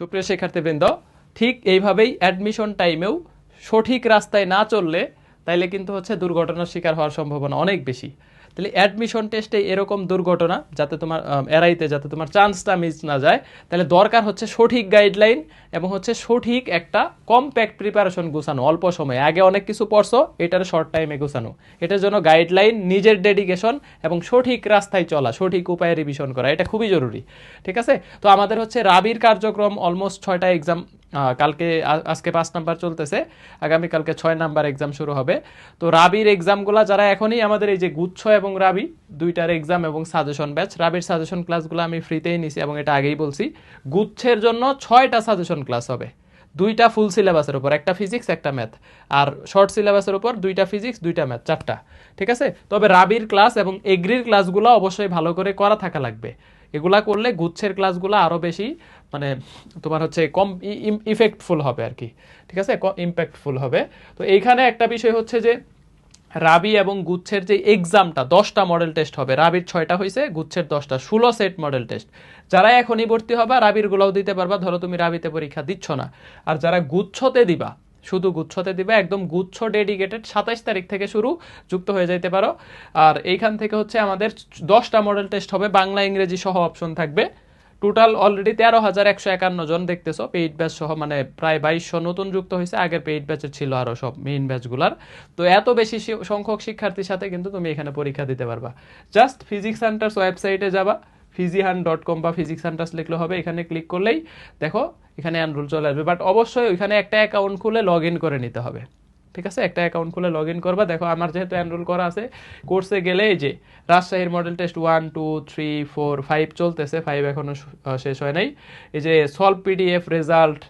সুপ্রিয় শিক্ষার্থীবৃন্দ, ঠিক এইভাবেই অ্যাডমিশন টাইমেও সঠিক রাস্তায় না চললে তাইলে কিন্তু হচ্ছে দুর্ঘটনার শিকার হওয়ার সম্ভাবনা অনেক বেশি। তাহলে অ্যাডমিশন টেস্টে এরকম দুর্ঘটনা যাতে তোমার এড়াইতে যাতে তোমার চান্সটা মিস না যায়, তাহলে দরকার হচ্ছে সঠিক গাইডলাইন এবং হচ্ছে সঠিক একটা কম্প্যাক্ট প্রিপারেশন গুছানো। অল্প সময়ে। আগে অনেক কিছু পড়ছো, এটার শর্ট টাইমে গুছানো। এটার জন্য গাইডলাইন নিজের ডেডিকেশন এবং সঠিক রাস্তায় চলা, সঠিক উপায়ে রিভিশন করা, এটা খুবই জরুরি। ঠিক আছে? তো আমাদের হচ্ছে রাবির কার্যক্রম অলমোস্ট ছয়টা এক্সাম কালকে আজকে পাঁচ নাম্বার চলতেছে আগামীকালকে ছয় নাম্বার এক্সাম শুরু হবে। তো রাবির এক্সামগুলো যারা এখনই আমাদের এই যে গুচ্ছ এবং রাবি, দুইটার এক্সাম এবং সাজেশন ব্যাচ রাবির সাজেশন ক্লাসগুলো আমি ফ্রিতেই নিছি এবং এটা আগেই বলছি। গুচ্ছের জন্য ছয়টা সাজেশন ক্লাস হবে। দুইটা ফুল সিলেবাসের উপর, একটা ফিজিক্স একটা ম্যাথ আর শর্ট সিলেবাসের উপর দুইটা ফিজিক্স দুইটা ম্যাথ চারটা। ঠিক আছে? তবে রাবির ক্লাস এবং এগ্রির ক্লাসগুলো অবশ্যই ভালো করে করা থাকা লাগবে। এগুলা করলে গুচ্ছের ক্লাসগুলো আরও বেশি মানে তোমার হচ্ছে কম ইফেক্টফুল হবে আর কি। ঠিক আছে? ইম্প্যাক্টফুল হবে। তো এইখানে একটা বিষয় হচ্ছে যে, রাবি এবং গুচ্ছের যে এক্সামটা দশটা মডেল টেস্ট হবে। রাবির ছয়টা হয়েছে গুচ্ছের দশটা। ষোলো সেট মডেল টেস্ট যারা এখনই ভর্তি হবে রাবির গুলাও দিতে পারবা। ধরো তুমি রাবিতে পরীক্ষা দিচ্ছ না। আর যারা গুচ্ছতে দিবা শুধু গুচ্ছতে দিবে, একদম গুচ্ছ ডেডিকেটেড সাতাইশ তারিখ থেকে শুরু যুক্ত হয়ে যাইতে পারো। আর এইখান থেকে হচ্ছে আমাদের দশটা মডেল টেস্ট হবে, বাংলা, ইংরেজি সহ অপশন থাকবে। টোটাল অলরেডি তেরো হাজার একশো একান্ন জন দেখতেছো পেইড ব্যাচ সহ মানে প্রায় বাইশশো নতুন যুক্ত হয়েছে, আগের পেইড ব্যাচের ছিল আরও সব মেইন ব্যাচগুলার তো এত বেশি সংখ্যক শিক্ষার্থীর সাথে কিন্তু তুমি এখানে পরীক্ষা দিতে পারবা। জাস্ট ফিজিক্স সেন্টার্স ওয়েবসাইটে যাবা। ফিজিহান ডট কম বা ফিজিক্স সেন্টার্স লিখলে হবে, এখানে ক্লিক করলেই দেখো এখানে অ্যানরোল চলে আসবে। বাট অবশ্যই ওইখানে একটা অ্যাকাউন্ট খুলে লগ ইন করে নিতে হবে। ঠিক আছে? একটা অ্যাকাউন্ট খুলে লগ ইন করবা। দেখো আমার যেহেতু এনরোল করা আছে কোর্সে গেলে এই যে রাজশাহীর model test one two three four five চলতেছে ফাইভ এখনও শেষ হয় নাই। এই যে সলভ পিডিএফ রেজাল্ট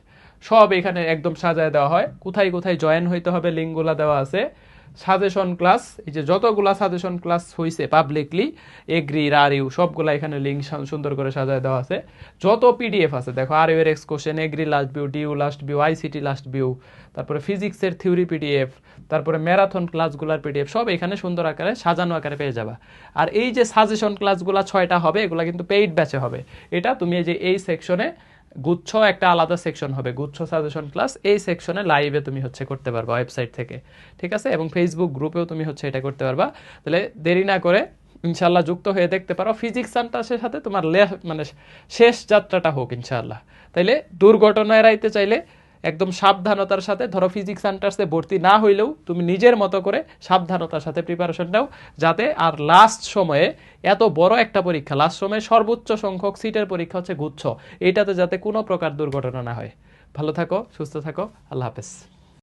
সব এখানে একদম সাজায় দেওয়া হয়। কোথায় কোথায় জয়েন হইতে হবে লিঙ্কগুলো দেওয়া আছে। সাজেশন ক্লাস, এই যে যতগুলা সাজেশন ক্লাস হইছে পাবলিকলি এগ্রি আর ইউ সবগুলা এখানে লিঙ্ক সুন্দর করে সাজায় দেওয়া আছে। যত পিডিএফ আছে, দেখো আর ইউ এর ex question agri last view DU last view ICT last view তারপরে ফিজিক্সের থিওরি পিডিএফ তারপরে ম্যারাথন ক্লাসগুলার পিডিএফ সব এখানে সুন্দর আকারে, সাজানো আকারে পেয়ে যাবা। আর এই যে সাজেশন ক্লাসগুলা ছয়টা হবে, এগুলা কিন্তু পেইড ব্যাচে হবে। এটা তুমি এই যে এই সেকশনে গুচ্ছ একটা আলাদা সেকশন হবে। গুচ্ছ সাজেশন ক্লাস এই সেকশনে লাইভে তুমি হচ্ছে করতে পারবা ওয়েবসাইট থেকে। ঠিক আছে? এবং ফেসবুক গ্রুপেও তুমি হচ্ছে এটা করতে পারবা। তাহলে দেরি না করে ইনশাল্লাহ যুক্ত হয়ে দেখতে পারো। ফিজিক্স সেন্টার্সের সাথে তোমার মানে শেষ যাত্রাটা হোক ইনশাল্লাহ তাইলে দুর্ঘটনা এড়াইতে চাইলে একদম সাবধানতার সাথে, ধরো ফিজিক্স সেন্টার্সে ভর্তি না হইলেও তুমি নিজের মতো করে সাবধানতার সাথে প্রিপারেশন নাও, যাতে আর লাস্ট সময়ে এত বড় একটা পরীক্ষা লাস্ট সময়ে সর্বোচ্চ সংখ্যক সিটের পরীক্ষা হচ্ছে গুচ্ছ, এটাতে যাতে কোনো প্রকার দুর্ঘটনা না হয়। ভালো থাকো, সুস্থ থাকো, আল্লাহ হাফেজ।